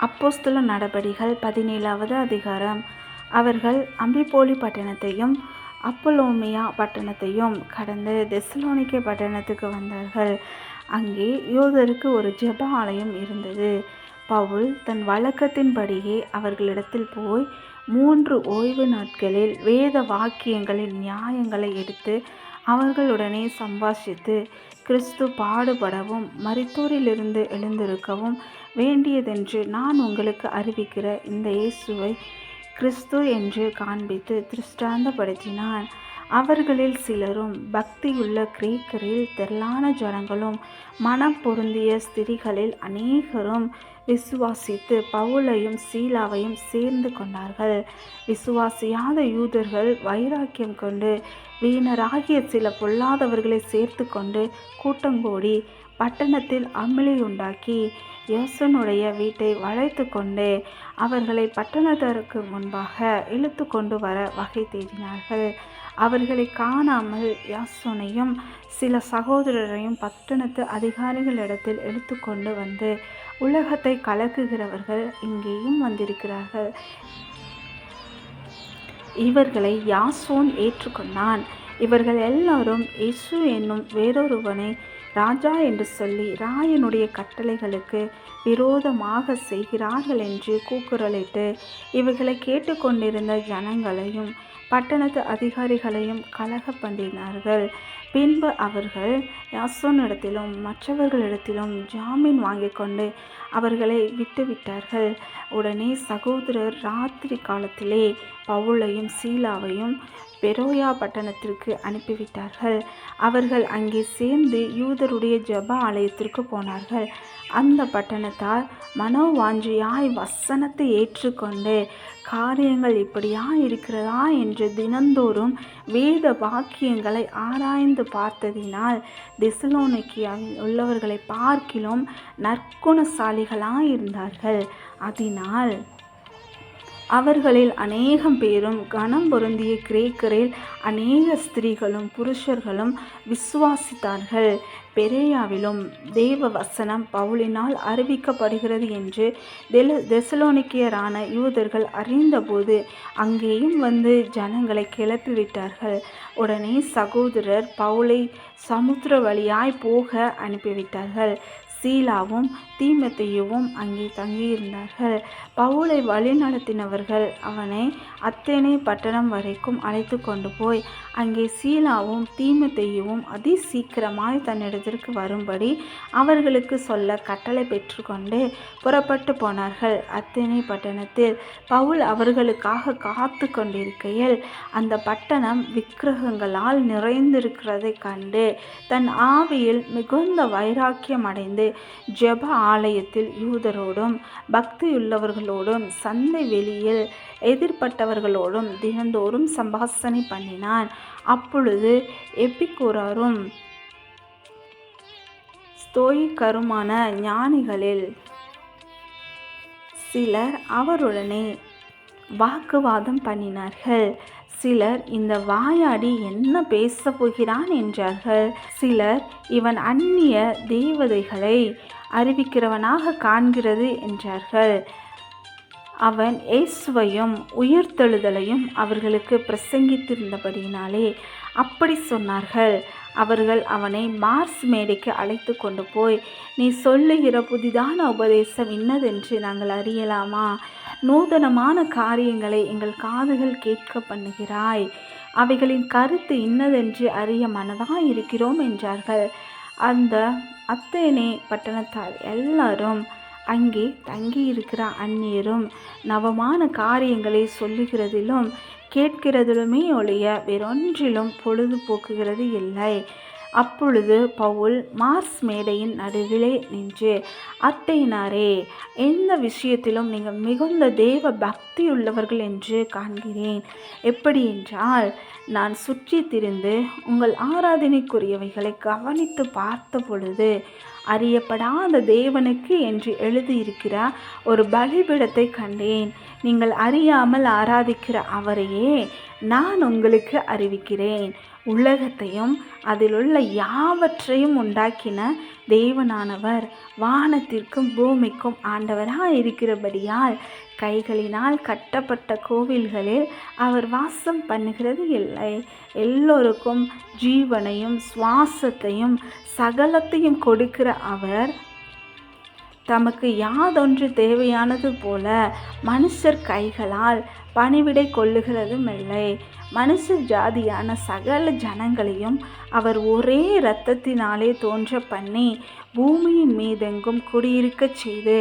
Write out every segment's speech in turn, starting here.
அப்போஸ்தல நடபடிகள் பதினேழாவது அதிகாரம். அவர்கள் அம்பிபோலி பட்டணத்தையும் அப்பலோமியா பட்டணத்தையும் கடந்து தெசலோனிக்கே பட்டணத்துக்கு வந்தார்கள். அங்கே யூதருக்கு ஒரு ஜெப ஆலயம் இருந்தது. பவுல் தன் வழக்கத்தின்படியே அவர்களிடத்தில் போய் மூன்று ஓய்வு நாட்களில் வேத வாக்கியங்களின் நியாயங்களை எடுத்து அவர்களுடனே சம்பாஷித்து கிறிஸ்து பாடுபடவும் மரித்தோரிலிருந்து எழுந்திருக்கவும் வேண்டியதென்று நான் உங்களுக்கு அறிவிக்கிற இந்த இயேசுவை கிறிஸ்து என்று காண்பித்து திருஷ்டாந்தப்படுத்தினான் அவர்களில் சிலரும் பக்தியுள்ள கிரேக்கரில் திரளான ஜனங்களும் மனம் பொருந்திய ஸ்திரிகளில் அநேகரும் விசுவாசித்து பவுலையும் சீலாவையும் சேர்ந்து கொண்டார்கள். விசுவாசியாத யூதர்கள் வைராக்கியம் கொண்டு வீணராகிய சில பொல்லாதவர்களை சேர்த்து கொண்டு கூட்டங்கூடி பட்டணத்தில் அமளி உண்டாக்கி யோசனுடைய வீட்டை வளைத்து கொண்டு அவர்களை பட்டணத்திற்கு முன்பாக இழுத்து கொண்டு வர வகை தேடினார்கள். அவர்களை காணாமல் யாசோனையும் சில சகோதரரையும் பட்டணத்து அதிகாரிகளிடத்தில் எடுத்துக்கொண்டு வந்து உலகத்தை கலக்குகிறவர்கள் இங்கேயும் வந்திருக்கிறார்கள். இவர்களை யாசோன் ஏற்றுக்கொண்டான். இவர்கள் எல்லாரும் இயேசு என்னும் வேறொருவனை ராஜா என்று சொல்லி ராயனுடைய கட்டளைகளுக்கு விரோதமாக செய்கிறார்கள் என்று கூக்குரலிட்டு இவர்களை கேட்டுக்கொண்டிருந்த ஜனங்களையும் பட்டணத்து அதிகாரிகளையும் கலக பண்ணினார்கள் பின்பு அவர்கள் யாசோனிடத்திலும் மற்றவர்களிடத்திலும் ஜாமீன் வாங்கி கொண்டு அவர்களை விட்டுவிட்டார்கள். உடனே சகோதரர் ராத்திரி காலத்திலே பவுலையும் சீலாவையும் பெரோயா பட்டணத்திற்கு அனுப்பிவிட்டார்கள். அவர்கள் அங்கே சேர்ந்து யூதருடைய ஜப ஆலயத்திற்கு போனார்கள். அந்த பட்டணத்தார் மனோவாஞ்சியாய் வசனத்தை ஏற்றுக்கொண்டு காரியங்கள் இப்படியா இருக்கிறதா? என்று தினந்தோறும் வேத வாக்கியங்களை ஆராய்ந்து பார்த்ததினால் திசலோனிக்கியாவில் உள்ளவர்களை பார்க்கிலும் நற்குணசாலிகளாக இருந்தார்கள் அதனால் அவர்களில் அநேகம் பேரும் கனம் பொருந்திய கிரேக்கரில் அநேக ஸ்திரீகளும் புருஷர்களும் விசுவாசித்தார்கள். பெரேயாவிலும் தேவ வசனம் பவுலினால் அறிவிக்கப்படுகிறது என்று தெல தெசலோனிக்கியரான யூதர்கள் அறிந்தபோது அங்கேயும் வந்து ஜனங்களை கிளப்பிவிட்டார்கள். உடனே சகோதரர் பவுலை சமுத்திர வழியாய் போக அனுப்பிவிட்டார்கள். சீலாவும் தீமத்தையும் அங்கே தங்கியிருந்தார்கள். பவுலை வழிநடத்தினவர்கள் அவனை அத்தனை பட்டணம் வரைக்கும் அழைத்து கொண்டு போய் அங்கே சீலாவும் தீமத்தையும் அதி சீக்கிரமாய் தன்னிடத்திற்கு வரும்படி அவர்களுக்கு சொல்ல கட்டளை பெற்றுக்கொண்டு புறப்பட்டு போனார்கள். அத்தனை பட்டணத்தில் பவுல் அவர்களுக்காக காத்து கொண்டிருக்கையில் அந்த பட்டணம் விக்கிரகங்களால் நிறைந்திருக்கிறதை கண்டு தன் ஆவியில் மிகுந்த வைராக்கியம் அடைந்து ஜெப ஆலயத்தில் யூதரோடும் பக்தியுள்ளவர்களோடும் சந்தை வெளியில் எதிர்பட்டவர்களோடும் தினந்தோறும் சம்பாசனை பண்ணினான். அப்பொழுது எப்பிக்கூறாரும் ஸ்தோயிக்கருமான ஞானிகளில் சிலர் அவருடனே வாக்குவாதம் பண்ணினார்கள். சிலர் இந்த வாயாடி என்ன பேச போகிறான் என்றார்கள். சிலர் இவன் அந்நிய தேவதைகளை அறிவிக்கிறவனாக காண்கிறது என்றார்கள். அவன் இயேசுவையும் உயிர்த்தெழுதலையும் அவர்களுக்கு பிரசங்கித்திருந்தபடியினாலே அப்படி சொன்னார்கள். அவர்கள் அவனை மார்ஸ் மேடைக்கு அழைத்து கொண்டு போய் நீ சொல்லுகிற புதிதான உபதேசம் இன்னதென்று நாங்கள் அறியலாமா? நூதனமான காரியங்களை எங்கள் காதுகள் கேட்க பண்ணுகிறாய். அவைகளின் கருத்து இன்னதென்று அறிய மனதாக இருக்கிறோம் என்றார்கள். அந்த அத்தேனே பட்டணத்தார் எல்லாரும் அங்கே தங்கியிருக்கிற அந்நியரும் நவமான காரியங்களை சொல்லுகிறதிலும் கேட்கிறதிலுமே ஒழிய வேறொன்றிலும் பொழுதுபோக்குகிறது இல்லை. அப்பொழுது பவுல் மார்ஸ் மேடையின் நடுவிலே நின்று அத்தையினாரே எந்த விஷயத்திலும் நீங்கள் மிகுந்த தேவ பக்தி உள்ளவர்கள் என்று காண்கிறேன். எப்படி என்றால் நான் சுற்றி திரிந்து உங்கள் ஆராதனைக்குரியவைகளை கவனித்து பார்த்த பொழுது அறியப்படாத தேவனுக்கு என்று எழுதியிருக்கிற ஒரு பலிபிடத்தை கண்டேன். நீங்கள் அறியாமல் ஆராதிக்கிற அவரையே நான் உங்களுக்கு அறிவிக்கிறேன். உலகத்தையும் அதிலுள்ள யாவற்றையும் உண்டாக்கின தேவனானவர் வானத்திற்கும் பூமிக்கும் ஆண்டவராக இருக்கிறபடியால் கைகளினால் கட்டப்பட்ட கோவில்களில் அவர் வாசம் பண்ணுகிறது இல்லை. எல்லோருக்கும் ஜீவனையும் சுவாசத்தையும் சகலத்தையும் கொடுக்கிற அவர் தமக்கு யாதொன்று தேவையானது போல மனுஷர் கைகளால் பணிவிடை கொள்ளுகிறதும் இல்லை. மனுஷ ஜாதியான சகல ஜனங்களையும் அவர் ஒரே இரத்தத்தினாலே தோன்ற பண்ணி பூமியின் மீதெங்கும் குடியிருக்கச் செய்து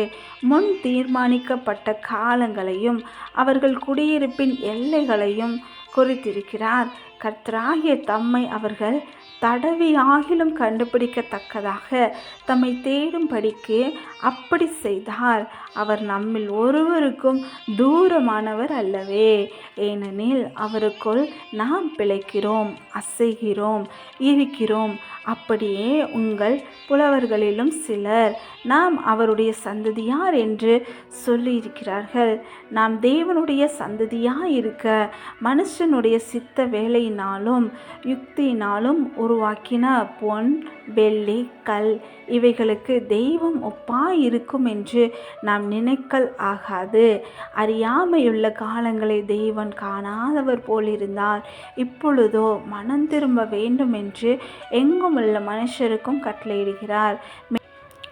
முன் தீர்மானிக்கப்பட்ட காலங்களையும் அவர்கள் குடியிருப்பின் எல்லைகளையும் குறித்திருக்கிறார். கர்த்தராகிய தம்மை அவர்கள் தடவியாகிலும் கண்டுபிடிக்கத்தக்கதாக தம்மை தேடும்படிக்கு அப்படி செய்தார். அவர் நம்மில் ஒருவருக்கும் தூரமானவர் அல்லவே. ஏனெனில் அவருக்குள் நாம் பிழைக்கிறோம் அசைகிறோம் இருக்கிறோம். அப்படியே உங்கள் புலவர்களிலும் சிலர் நாம் அவருடைய சந்ததியார் என்று சொல்லியிருக்கிறார்கள். நாம் தேவனுடைய சந்ததியாக இருக்க மனுஷனுடைய சித்த வேலை வேலையினாலும் யுக்தியினாலும் உருவாக்கின பொன் வெள்ளி கல் இவைகளுக்கு தெய்வம் ஒப்பாய் இருக்கும் என்று நாம் நினைக்கல் ஆகாது. அறியாமையுள்ள காலங்களை தெய்வன் காணாதவர் போலிருந்தார். இப்பொழுதோ மனம் திரும்ப வேண்டும் என்று எங்கும் உள்ள மனுஷருக்கும் கட்டளையிடுகிறார்.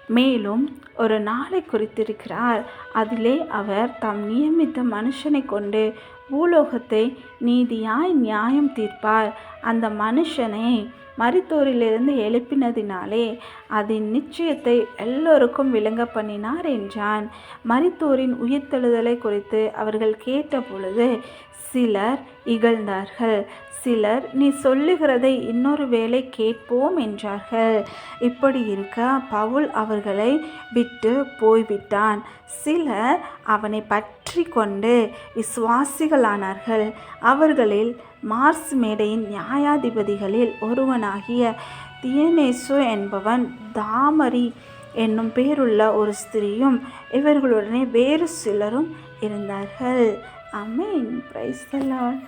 மேலும் ஒரு நாளை குறித்திருக்கிறார். அதிலே அவர் தாம் நியமித்த மனுஷனை கொண்டு பூலோகத்தை நீதியாய் நியாயம் தீர்ப்பார். அந்த மனுஷனை மரித்தோரிலிருந்து எழுப்பினதினாலே அதன் நிச்சயத்தை எல்லோருக்கும் விளங்க பண்ணினார் என்றான். மரித்தோரின் உயிர்த்தெழுதலை குறித்து அவர்கள் கேட்ட பொழுது சிலர் இகழ்ந்தார்கள். சிலர் நீ சொல்லுகிறதை இன்னொரு வேளை கேட்போம் என்றார்கள். இப்படி இருக்க பவுல் அவர்களை விட்டு போய்விட்டான். சிலர் அவனை பற்றி கொண்டு விசுவாசிகளானார்கள். அவர்களில் மார்ஸ் மேடையின் நியாயாதிபதிகளில் ஒருவனாகிய தியனேசு என்பவன் தாமரி என்னும் பேருள்ள ஒரு ஸ்திரீயும் இவர்களுடனே வேறு சிலரும் இருந்தார்கள். Amén. Praise the Lord.